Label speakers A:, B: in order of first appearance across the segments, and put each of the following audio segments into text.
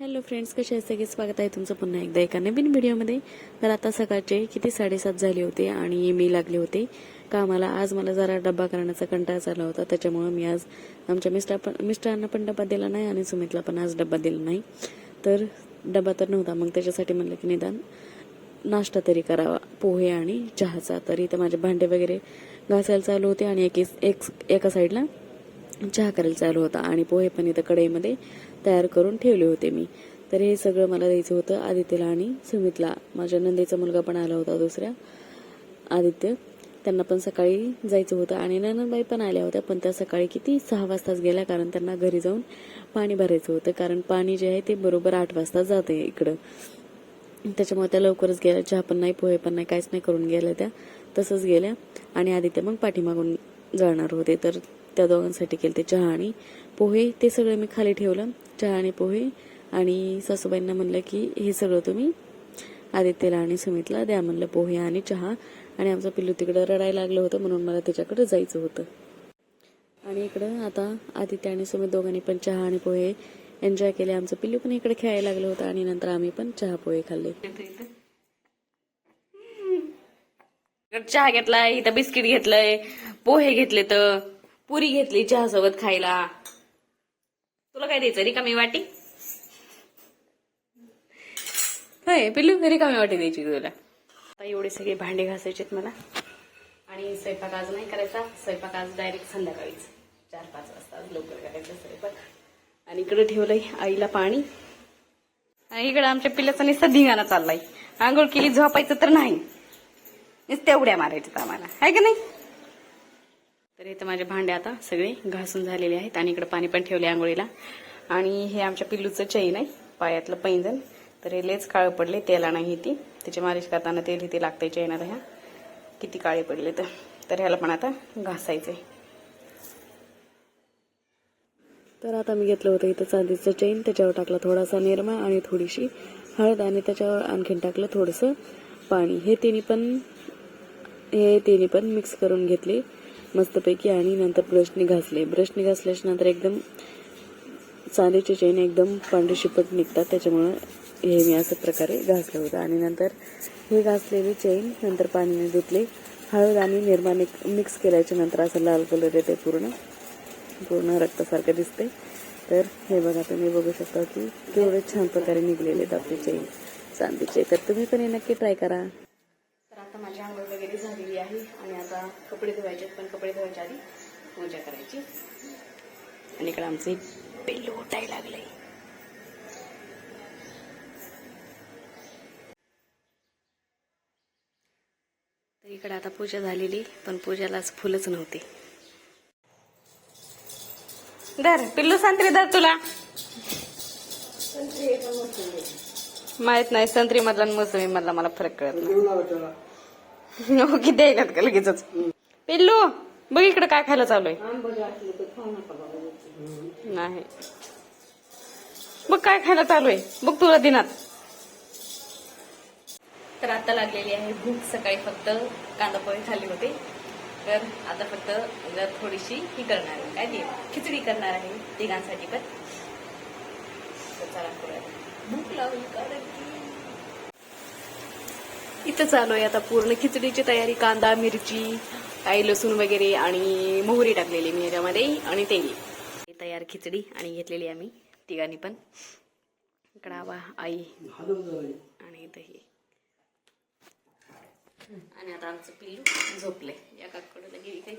A: Hello friends कसे आहे सगळे स्वागत आहे तुमचं पुन्हा एकदा एका नवीन व्हिडिओमध्ये. तर आता सकाळचे किती साडेसात झाले होते आणि मी लागले होते. कामाला आज मला जरा डब्बा करण्याचा कंटाळा झाला होता. त्याच्यामुळं मी आज आमच्या मिस्टर पण मिस्टरांना पण डब्बा दिला नाही आणि सुमितला पण आज डब्बा दिला नाही. तर डब्बा तर नव्हता मग त्याच्यासाठी म्हणलं की निदान नाश्ता तरी करावा पोहे आणि चहाचा. तरी इथं माझे भांडे वगैरे घासायला चालू होते आणि एक एक एका साईडला चहा करायला चालू होता. आणि पोहे पण इथं कढईमध्ये तयार करून ठेवले होते मी. तर हे सगळं मला द्यायचं होतं आदित्यला आणि सुमितला. माझ्या नंदेचा मुलगा पण आला होता दुसऱ्या आदित्य. त्यांना पण सकाळी जायचं होतं आणि नंदबाई पण आल्या होत्या पण त्या सकाळी किती सहा वाजताच गेल्या कारण त्यांना घरी जाऊन पाणी भरायचं होतं. कारण पाणी जे आहे ते बरोबर आठ वाजता जाते इकडं. त्याच्यामुळे त्या लवकरच गेल्या. चहा पण नाही पोहे पण नाही काहीच नाही करून गेल्या त्या. तसंच गेल्या आणि आदित्य मग पाठीमागून जाणार होते. तर त्या दोघांसाठी केले ते चहा आणि पोहे. ते सगळं मी खाली ठेवलं चहा आणि पोहे. आणि सासूबाईंना म्हणलं की हे सगळं तुम्ही आदित्यला आणि सुमितला द्या म्हणलं पोहे आणि चहा. आणि आमचं पिल्लू तिकडं रडायला लागलं होतं म्हणून मला त्याच्याकडे जायचं होतं. आणि इकडं आता आदित्य आणि सुमित दोघांनी पण चहा आणि पोहे एन्जॉय केले. आमचं पिल्लू पण इकडे खेळायला लागलं होतं आणि नंतर आम्ही पण चहा पोहे खाल्ले.
B: चहा घेतलाय इथं बिस्किट घेतलंय पोहे घेतले तर पुरी घेतली चहा सोबत खायला. तुला काय द्यायचं? रिकामी वाटी? होय पिल्लू रिकामी वाटी द्यायची तुला. आता एवढे सगळे भांडे घासायचेत मला. आणि स्वयंपाक आज नाही करायचा. स्वयंपाक आज डायरेक्ट संध्याकाळीच. चार पाच वाजता आज लवकर करायचा स्वयंपाक. आणि इकडे ठेवलंय आईला पाणी. आणि इकडे आमच्या पिल्ल्याचा नुसता धिंगाणा चाललाय. आंघोळ केली झोपायचं तर नाही. नुसत्या उड्या मारायच्यात आम्हाला. आहे का नाही? तर इथं माझे भांडे आता सगळे घासून झालेले आहेत आणि इकडे पाणी पण ठेवले आंघोळीला. आणि हे आमच्या पिल्लूचं चैन आहे पायातलं पैंजण. तर हे लेच काळं पडले तेला नाही ती. त्याची मालिश करताना तेल इथे लागतंय चैनात ह्या. किती काळे पडले तर. तर ह्याला पण आता घासायचंय.
A: तर आता मी घेतलं होतं इथं चांदीचं चैन त्याच्यावर टाकला थोडासा निरमा आणि थोडीशी हळद आणि त्याच्यावर आणखीन टाकलं थोडंसं पाणी. हे तिन्ही पण हे तिन्ही पण मिक्स करून घेतले. मस्तपैकी आणि नंतर ब्रशने घासले. ब्रशने घासल्याच्या नंतर एकदम चांदीचे चेन एकदम पांढरी शिपट निघतात. त्याच्यामुळं हे मी असं प्रकारे घासलं होतं. आणि नंतर हे घासलेले चेन नंतर पाण्याने धुतले. हळद आणि निर्माने मिक्स केल्याच्यानंतर असं लाल कलर येते पूर्ण. पूर्ण रक्तासारखं दिसते. तर हे बघा तुम्ही बघू शकता की केवढे छान प्रकारे निघलेले आहेत आपले चेन. चांदीचे. तर तुम्ही पण हे नक्की ट्राय करा.
B: तर आता माझी आंघोळ वगैरे आणि आता कपडे धुवायचे पण कपडे धुवायच्या आधी पूजा करायची. आणि इकडे आमचे पेल्लू उठायला लागले. तर इकडे आता पूजा झालेली पण पूजालाच फुलंच नव्हती. दर पिल्लू सांत्री दर तुला. माहीत नाही संत्री मधला मोसमी मधला मला फरक कळत नाही. हो किती ऐकत का लगेचच? पिल्लू बघ इकडे काय खायला चालू आहे. नाही. बघ काय खायला चालू आहे. बघ तुला दिनात. तर आता लागलेली आहे भूक सकाळी फक्त कांदा पोहे खाल्ले होते. तर आता फक्त जर थोडीशी ही करणार आहे. काय ती? खिचडी करणार आहे तिघांसाठी पण. चला भूक लागली कारण की इथं चालू आहे आता पूर्ण खिचडीची तयारी कांदा मिरची काही लसूण वगैरे आणि मोहरी टाकलेली मी याच्यामध्ये आणि तेल तयार खिचडी आणि घेतलेली आम्ही तिघांनी पण. इकडं आवा आई आणि इथं आणि आता आमचं पिल्लू झोपले या काकडे गेली काय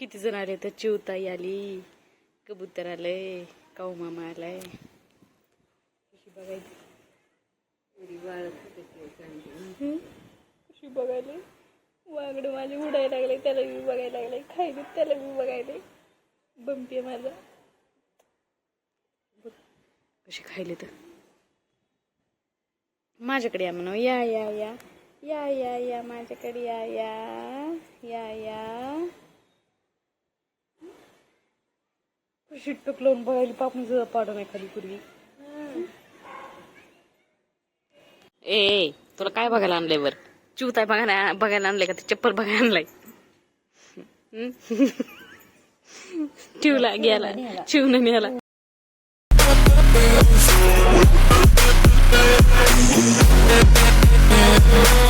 A: किती जण आले तर चिवताई आली कबूतर आलंय काऊ मामा आलाय बघायची कशी बघायला. वागड माझे उडायला लागले त्याला बी बघायला लागले. खायले त्याला बी बघायले. बंपी माझा. कशी खायले तर? माझ्याकडे या म्हणा या या या. या या या. माझ्याकडे या या. या या. कशी टक लावून बघायला. पापून सुद्धा पाडू नाही खाली पूर्वी.
B: ए तुला काय बघायला आणलंय वर? चिवताय बघायला बघायला आणलंय का? ते चप्पल बघायला आणलंय. चिवला गेला चिवनं नेला
C: आदर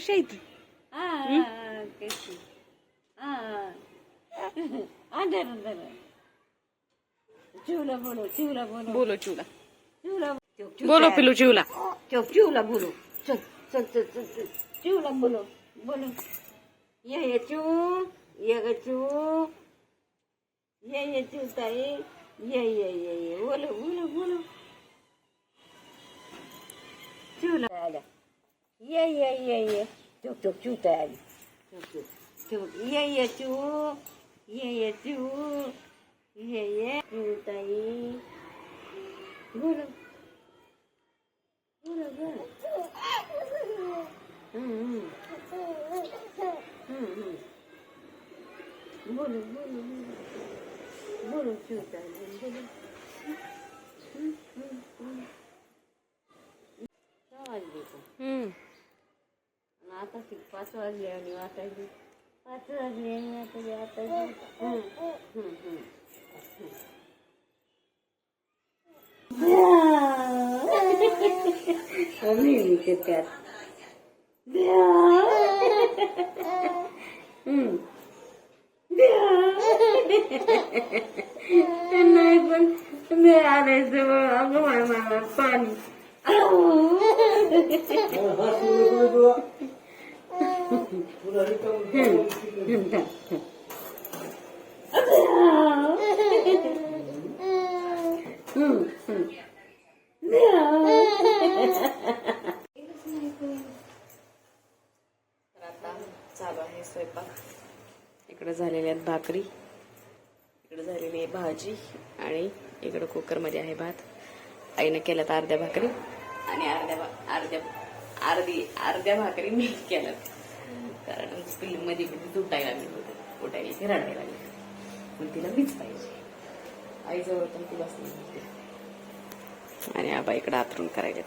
B: लाळ कशी आहे ती
C: आ कशी आ आदर आदर चिवला बोलो चिवला बोलो
B: बोलो चिवला
C: चिवला
B: बोलो पिलू चिवला
C: चल चिवला बोलो चल चल चल चल चल चिवला बोलो बोलो ये ये चू ये ग चू ये ये चू ताई ये ये ये ये बोलो बोलो बोलो चिवला आला ये ये ये ये चुक चुक चू ताई चुक चुक चुक ये ये चू ये ये चू ये ये चू ताई बोलो बोलो बोलो हम्म, हम्म. हम्म, हम्म. बोलो बोलो बोलो बोलो चूता बोलो हम्म, हम्म, हम्म. सहा वाजले का?
B: हम्म
C: आणि आता किती पाच वाजले आणि वाटायचे पाच वाजले आणि वाटायचे आता हम्म, हम्म, हम्म. कमी लिहिते त्यात हम्म. नाही पण मी आले जवळ अगं बाई मला पाणी
B: तर आता चालू आहे स्वयंपाक. इकडे झालेल्या आहेत भाकरी इकडे झालेली आहे भाजी आणि इकडे कुकरमध्ये आहे भात. आईनं केल्यात अर्ध्या भाकरी आणि अर्ध्या भा- अर्ध्या अर्धी अर्ध्या भाकरी मी केल्यात. कारण फिल्ममध्ये मध्ये तुटायला लागली होते. उठायला ती रडायला लागली पण तिला मीच पाहिजे. आईजवळ पण ती बसली नव्हती आणि आबा इकडे आतरून करायला